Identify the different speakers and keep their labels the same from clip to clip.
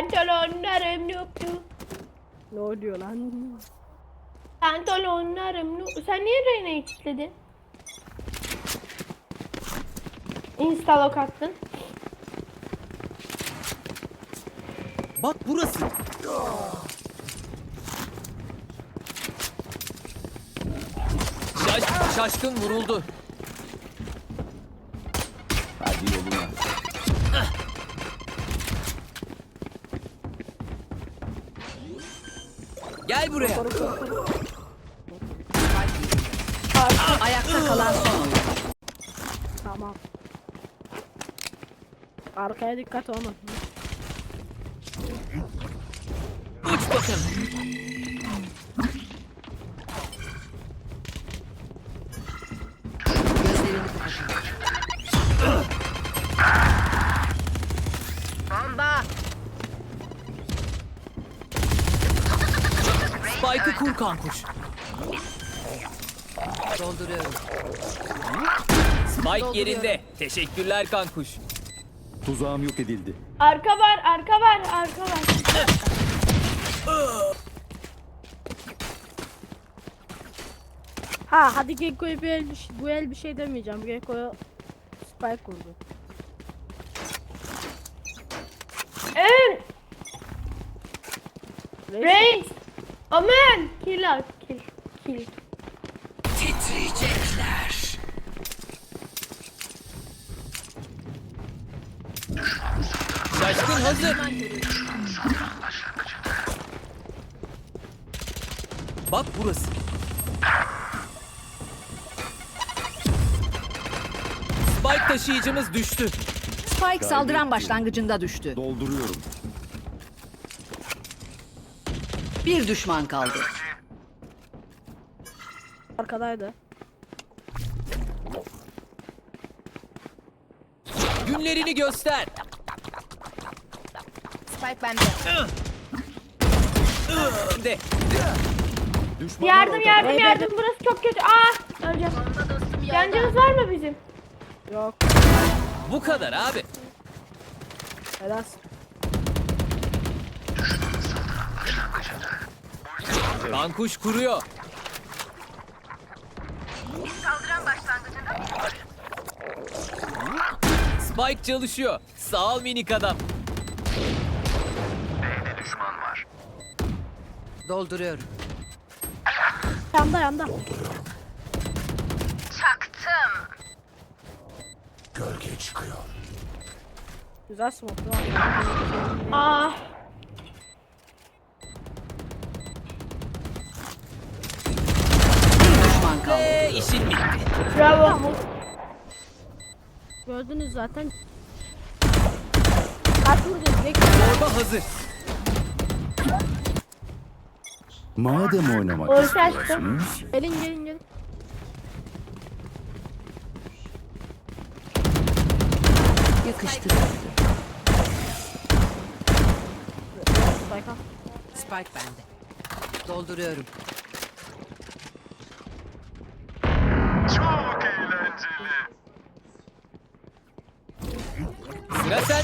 Speaker 1: Pantolonlarım nuptu.
Speaker 2: Ne oluyor lan?
Speaker 1: Pantolonlarım nuptu. Sen niye Reyna'yı kilitledin? Insta lock attın.
Speaker 3: Bak burası. Şaş, şaşkın vuruldu. Gel buraya.
Speaker 4: Ayakta kalan son.
Speaker 2: Tamam. Arkaya dikkat olma.
Speaker 3: Uç bakalım. Spike'ı kur kankuş.
Speaker 4: Dolduruyorum.
Speaker 3: Spike yerinde. Teşekkürler kankuş.
Speaker 5: Tuzağım yok edildi.
Speaker 1: Arka var, arka var, arka var.
Speaker 2: Ha hadi Gekko'ya bir el, bir şey- bu el bir şey demeyeceğim. Gekko'ya spike vurdu.
Speaker 1: Evet,
Speaker 2: Reis,
Speaker 1: Reis. Aman. Kill out, kill, kill.
Speaker 4: Titriyecekler.
Speaker 3: Şaşkın hazır. Bak burası. Spike taşıyıcımız düştü.
Speaker 4: Spike saldıran başlangıcında düştü.
Speaker 5: Dolduruyorum.
Speaker 4: Bir düşman kaldı.
Speaker 2: arkadaydı.
Speaker 3: Günlerini göster.
Speaker 4: Spike bende.
Speaker 3: De.
Speaker 5: Düşman
Speaker 1: Yardım, yardım, yardım. Burası çok kötü. Aa, öleceğim. Yancınız var mı bizim?
Speaker 2: Yok.
Speaker 3: Bu kadar abi.
Speaker 2: Helal.
Speaker 3: Kankuş kuruyor. Spike çalışıyor. Sağ ol minik adam.
Speaker 4: Dolduruyorum.
Speaker 2: Yanda yanda.
Speaker 5: Gölge çıkıyor.
Speaker 2: Güzel smoke.
Speaker 1: Aa,
Speaker 4: düşman kaldı.
Speaker 3: Ve işin bitti.
Speaker 1: bravo.
Speaker 2: Gördünüz zaten. Vuracağız? Gekko.
Speaker 3: Torba hazır.
Speaker 5: Madem oynamak
Speaker 1: Orta açtım.
Speaker 5: istiyorsunuz,
Speaker 2: Gelin gelin gelin.
Speaker 4: Yakıştır.
Speaker 2: Spike al.
Speaker 4: Spike bende. Dolduruyorum.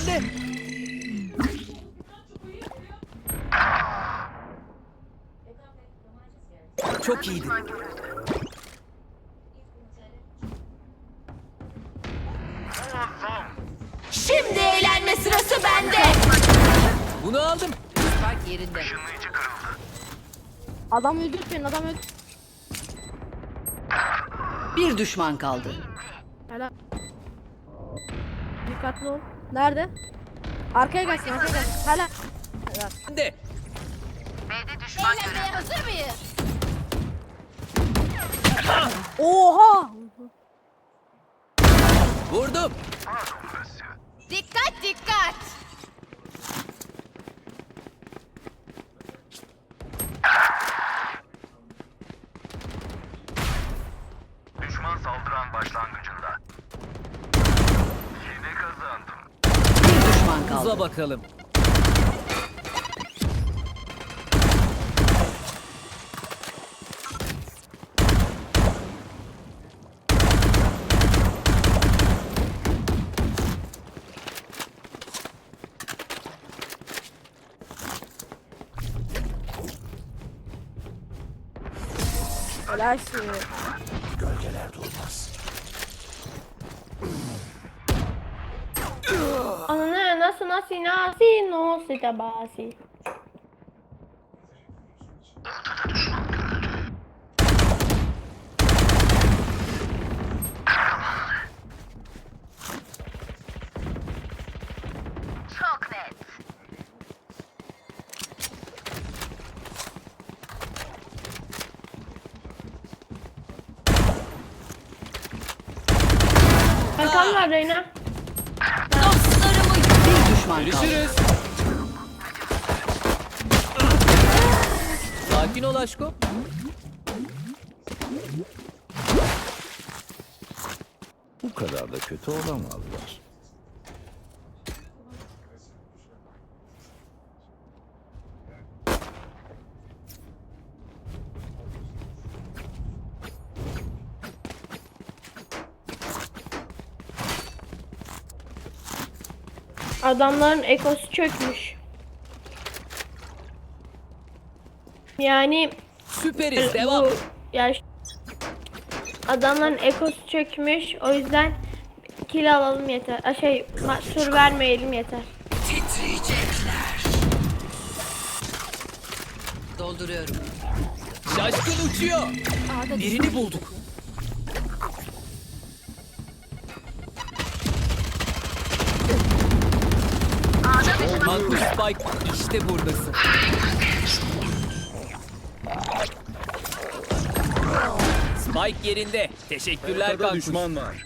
Speaker 3: Sende. Çok iyiydi.
Speaker 1: Şimdi eğlenme sırası bende.
Speaker 3: Bunu aldım.
Speaker 4: Spike yerinde.
Speaker 2: Adam öldürtmeyin adam öldür.
Speaker 4: Bir düşman kaldı.
Speaker 2: Helal. Dikkatli ol. Nerede? Arkaya gelsin arkaya gelsin. Helal.
Speaker 3: De.
Speaker 1: Eğlenmeye hazır mıyız?
Speaker 2: Oha!
Speaker 3: Vurdum.
Speaker 1: Dikkat dikkat.
Speaker 6: Düşman saldıran başlangıcında.
Speaker 3: Havuza bakalım.
Speaker 5: Helal
Speaker 1: Ananı nasıl nasıl nasıl nasıl da basi.
Speaker 6: Çok net.
Speaker 1: Arkam var Reyna.
Speaker 4: Düşman kaldı.
Speaker 3: Görüşürüz. Sakin ol aşkım.
Speaker 5: Bu kadar da kötü olamazlar.
Speaker 1: Adamların ekosu çökmüş. Yani
Speaker 3: Süperiz. Devam.
Speaker 1: bu ya ş- adamların ekosu çökmüş. O yüzden kill alalım yeter. A, şey tur vermeyelim yeter.
Speaker 4: Dolduruyorum.
Speaker 3: Şaşkın uçuyor. Birini bulduk. Spike işte buradasın. Spike yerinde. Teşekkürler
Speaker 5: Arkada
Speaker 3: kankuş.
Speaker 5: düşman var.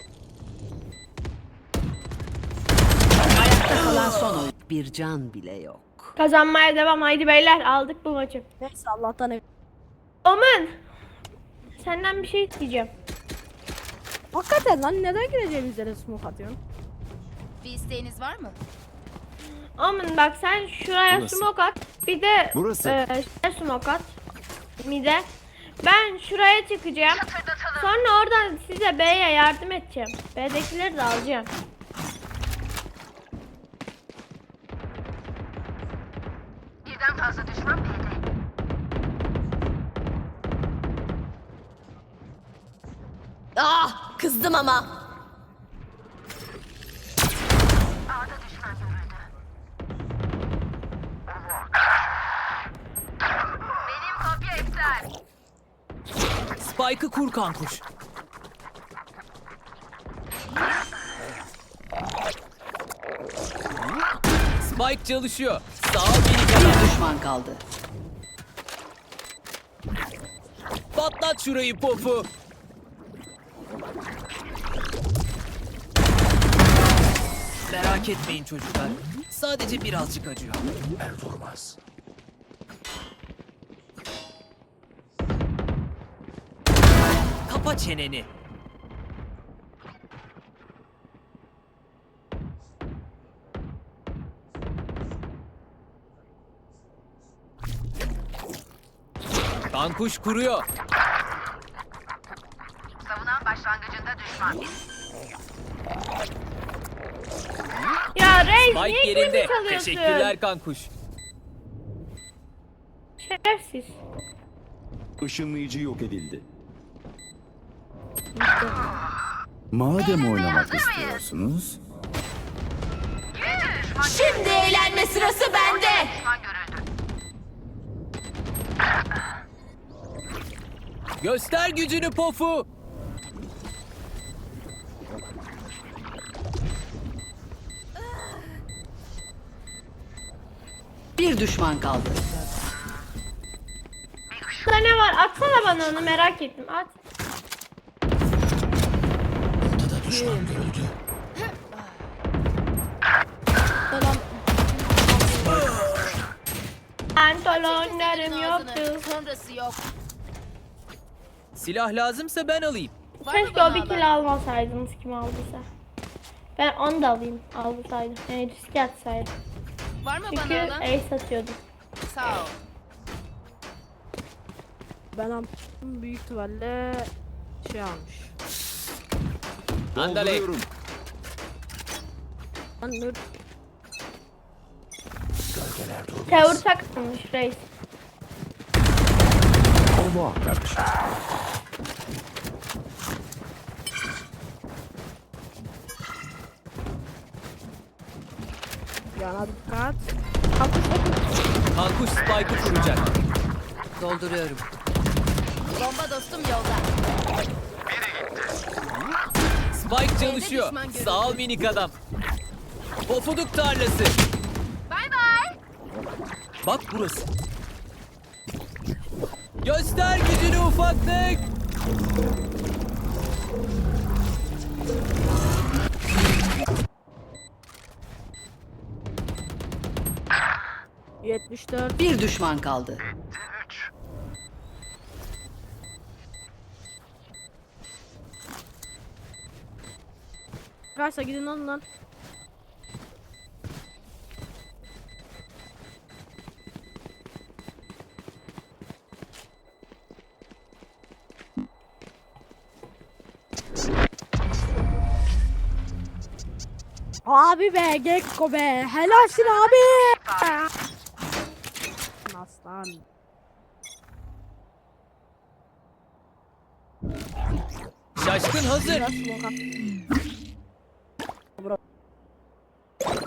Speaker 4: Ayakta kalan son oyun. Bir can bile yok.
Speaker 1: Kazanmaya devam. Haydi beyler aldık bu maçı.
Speaker 2: Neyse Allah'tan ev.
Speaker 1: Omen. Senden bir şey isteyeceğim.
Speaker 2: Hakikaten lan neden gireceğimiz yere smoke atıyorsun?
Speaker 7: Bir isteğiniz var mı?
Speaker 1: Omen bak sen şuraya
Speaker 5: Burası.
Speaker 1: smoke at. Bir de
Speaker 5: Burası.
Speaker 1: e, şuraya smoke at. Mide. Ben şuraya çıkacağım. Sonra oradan size B'ye yardım edeceğim. B'dekileri de alacağım.
Speaker 6: Birden fazla düşman B'de.
Speaker 7: Ah kızdım ama.
Speaker 3: Spike'ı kur kankuş. Spike çalışıyor. Sağ ol beni kadar.
Speaker 4: Bir düşman kaldı.
Speaker 3: Patlat şurayı pofu. Merak etmeyin çocuklar. Sadece birazcık acıyor.
Speaker 5: Er durmaz.
Speaker 3: Kapa çeneni. Kankuş kuruyor.
Speaker 6: Savunan başlangıcında düşman.
Speaker 1: Ya Reis niye
Speaker 3: yerinde.
Speaker 1: yerinde. çalıyorsun?
Speaker 3: Teşekkürler kankuş.
Speaker 1: Şerefsiz.
Speaker 5: Işınlayıcı yok edildi. Madem oynamak istiyorsunuz,
Speaker 7: Şimdi eğlenme sırası bende.
Speaker 3: Göster gücünü pofu.
Speaker 4: Bir düşman kaldı.
Speaker 1: Burada ne var? Atsana bana onu merak ettim. At. Pantolonlarım yoktu.
Speaker 7: Sonrası yok.
Speaker 3: Silah lazımsa ben alayım.
Speaker 7: Var mı
Speaker 1: Keşke
Speaker 7: bana
Speaker 1: o bir
Speaker 7: alan?
Speaker 1: kill almasaydınız kim aldıysa. Ben onu da alayım alsaydım. Yani riske atsaydım.
Speaker 7: Var mı
Speaker 1: Çünkü
Speaker 7: bana alan?
Speaker 1: ace atıyordum.
Speaker 7: Sağ ol.
Speaker 2: Ben am büyük ihtimalle şey almış.
Speaker 5: Ándale.
Speaker 2: Lan dur.
Speaker 1: Tavır takmış reis.
Speaker 5: Allah kardeşim.
Speaker 2: Yana dikkat. Kalkış bakın.
Speaker 3: Kalkuş spike'ı kuracak.
Speaker 4: Dolduruyorum.
Speaker 7: Bomba dostum yolda.
Speaker 3: Spike çalışıyor. Sağ ol minik adam. Pofuduk tarlası.
Speaker 6: Bay bay.
Speaker 3: Bak burası. Göster gücünü ufaklık.
Speaker 2: Yetmiş dört.
Speaker 4: Bir düşman kaldı.
Speaker 2: Arkadaşlar gidin alın lan. Abi be Gekko be helalsin abi. Aslan.
Speaker 3: Şaşkın hazır.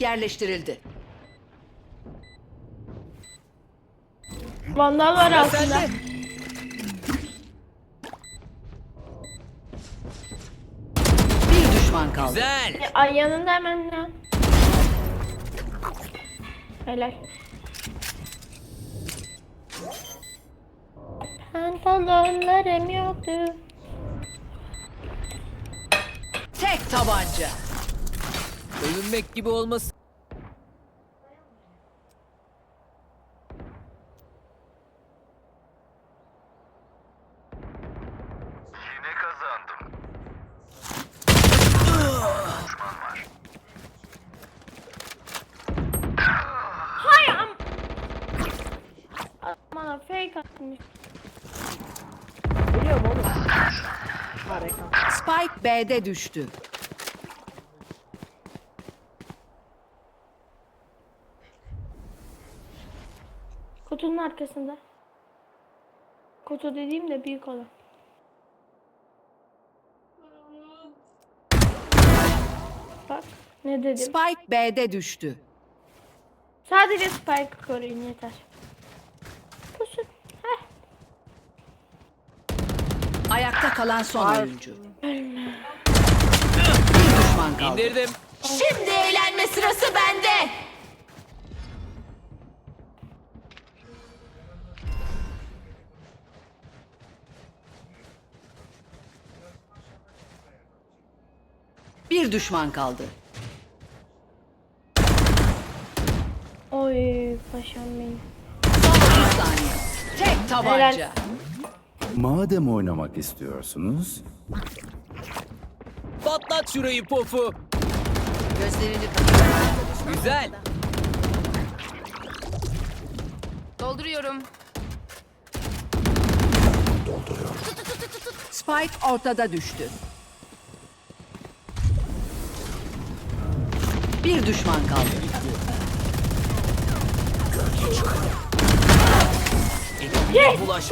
Speaker 4: yerleştirildi.
Speaker 1: Vandal var
Speaker 3: sende.
Speaker 4: Bir düşman kaldı.
Speaker 3: Güzel.
Speaker 1: Ay yanında hemen lan. Helal. Pantolonlarım yoktu.
Speaker 4: Tek tabanca.
Speaker 3: Övünmek gibi olmasın.
Speaker 8: Yine kazandım.
Speaker 1: Hay am... Aman fake atmış.
Speaker 2: Biliyorum oğlum. Harika.
Speaker 4: Spike B'de düştü.
Speaker 1: Kutunun arkasında. Kutu dediğim de büyük olan. Bak ne dedim.
Speaker 4: Spike B'de düştü.
Speaker 1: Sadece Spike koruyun yeter. Pusun. Heh.
Speaker 4: Ayakta kalan son oyuncu. Bir düşman kaldı.
Speaker 3: İndirdim.
Speaker 7: Şimdi eğlenme sırası bende.
Speaker 4: Bir düşman kaldı.
Speaker 1: Oy paşam benim.
Speaker 4: Son 30 saniye. Tek tabanca.
Speaker 5: Madem oynamak istiyorsunuz,
Speaker 3: Patlat şurayı pofu.
Speaker 4: Gözlerini kapat.
Speaker 3: Güzel.
Speaker 7: Dolduruyorum.
Speaker 4: Spike ortada düştü. Bir düşman kaldı.
Speaker 3: Bulaş.